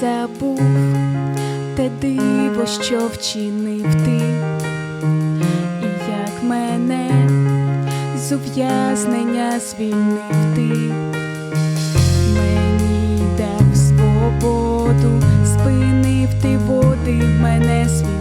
забув те диво, що вчинив ти, і як мене з ув'язнення звільнив ти, мені дав свободу, спинив ти води мене свій.